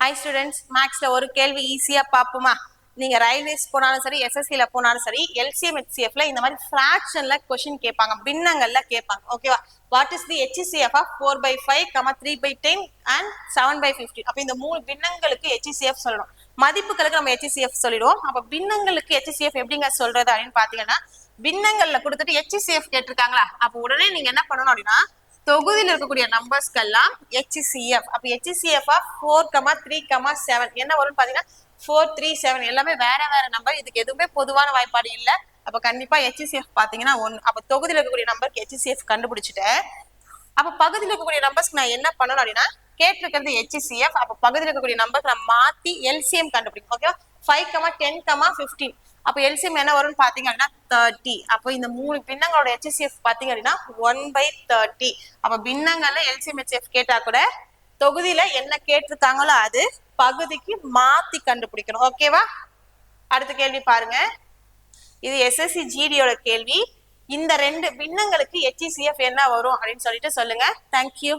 High students மேக்ஸ்ல ஒரு கேள்வி ஈஸியா பாப்போமா? நீங்க ரயில்வேஸ் போனாலும் சரி எஸ்எஸ்சில போனாலும் சரி எல்சிஎம் ஹெச்சிஎஃப்ல இந்த மாதிரி ஃபிராக்ஷன்ல கொஸ்டின் கேட்பாங்க. பின்னங்கள்ல கேட்பாங்க. ஓகேவா what is the HCF of four by five comma three by ten and seven by fifteen அப்போ இந்த மூணு பின்னங்களுக்கு ஹெச்சிசிஎஃப் சொல்லணும். மதிப்புகளுக்கு நம்ம ஹெச்சிசிஎஃப் சொல்லிடுவோம். அப்போ பின்னங்களுக்கு ஹெச்சிசிஎஃப் எப்படிங்க சொல்றது அப்படின்னு பாத்தீங்கன்னா பின்னங்கள்ல கொடுத்துட்டு ஹெச்சிசிஎஃப் கேட்டிருக்காங்களா? அப்போ உடனே நீங்க என்ன பண்ணணும் அப்படின்னா தொகுதியில் இருக்கக்கூடிய நம்பர்ஸ்க்கெல்லாம் ஹெச்சிசிஎஃப் அப்போ HCF four comma three comma seven என்ன வரும்னு பார்த்தீங்கன்னா ஃபோர் த்ரீ செவன் எல்லாமே வேற வேற நம்பர் இதுக்கு எதுவுமே பொதுவான வாய்ப்பாடு இல்லை. அப்போ கண்டிப்பாக ஹெச்சிசிஎஃப் பார்த்தீங்கன்னா ஒன் அப்போ தொகுதியில் இருக்கக்கூடிய நம்பருக்கு ஹெச்சிசிஎஃப் கண்டுபிடிச்சிட்டேன். அப்போ பகுதியில் இருக்கக்கூடிய நம்பர்ஸ்க்கு நான் என்ன பண்ணணும் அப்படின்னா கேட்டிருக்கிறது ஹெச்சிசிஎஃப் அப்போ பகுதியில் இருக்கக்கூடிய நம்பர்ஸ் நான் மாத்தி எல்சிஎம் கண்டுபிடிக்கும். ஓகேவா five comma ten comma fifteen அப்போ எல்சிஎம் என்ன வரும்னு பாத்தீங்க அப்படின்னா தேர்ட்டி அப்போ இந்த மூணு பின்னங்களோட ஹெச்சிசிஎஃப் பாத்தீங்க அப்படின்னா ஒன் பை தேர்ட்டி அப்போ பின்னங்கள்ல எல்சிஎம் ஹெச்எஃப் கேட்டா கூட தொகுதியில என்ன கேட்டிருக்காங்களோ அது பகுதிக்கு மாத்தி கண்டுபிடிக்கணும். ஓகேவா அடுத்த கேள்வி பாருங்க. இது எஸ்எஸ்சி ஜிடியோட கேள்வி. இந்த ரெண்டு பின்னங்களுக்கு ஹெச்சிசிஎஃப் என்ன வரும் அப்படின்னு சொல்லிட்டு சொல்லுங்க. தேங்க்யூ